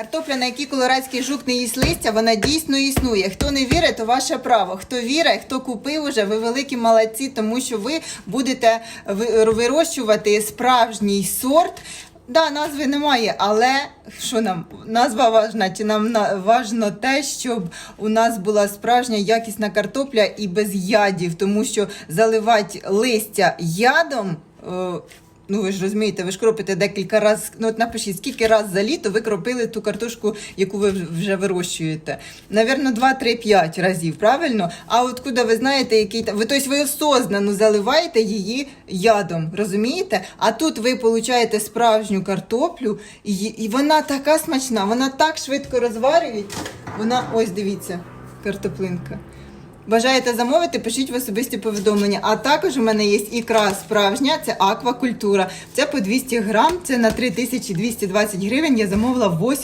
Картопля, на якій колорадський жук не їсть листя, вона дійсно існує. Хто не вірить, то ваше право. Хто вірить, хто купив уже, ви великі молодці, тому що ви будете вирощувати справжній сорт. Да, назви немає, але що нам назва важна? Чи нам на- важно те, щоб у нас була справжня якісна картопля і без ядів, тому що заливати листя ядом. Ну, ви ж розумієте, ви ж кропите декілька разів. Ну, от напишіть, скільки раз за літо ви кропили ту картошку, яку ви вже вирощуєте. Навірно, 2-3-5 разів, правильно? А от куди ви знаєте, який там. Ви тобто ви осознано заливаєте її ядом, розумієте? А тут ви получаєте справжню картоплю, і, і вона така смачна, вона так швидко розварюється. Вона, ось дивіться, картоплинка. Бажаєте замовити, пишіть в особисті повідомлення. А також у мене є ікра справжня, це аквакультура. Це по 200 грам, це на 3220 гривень. Я замовила 8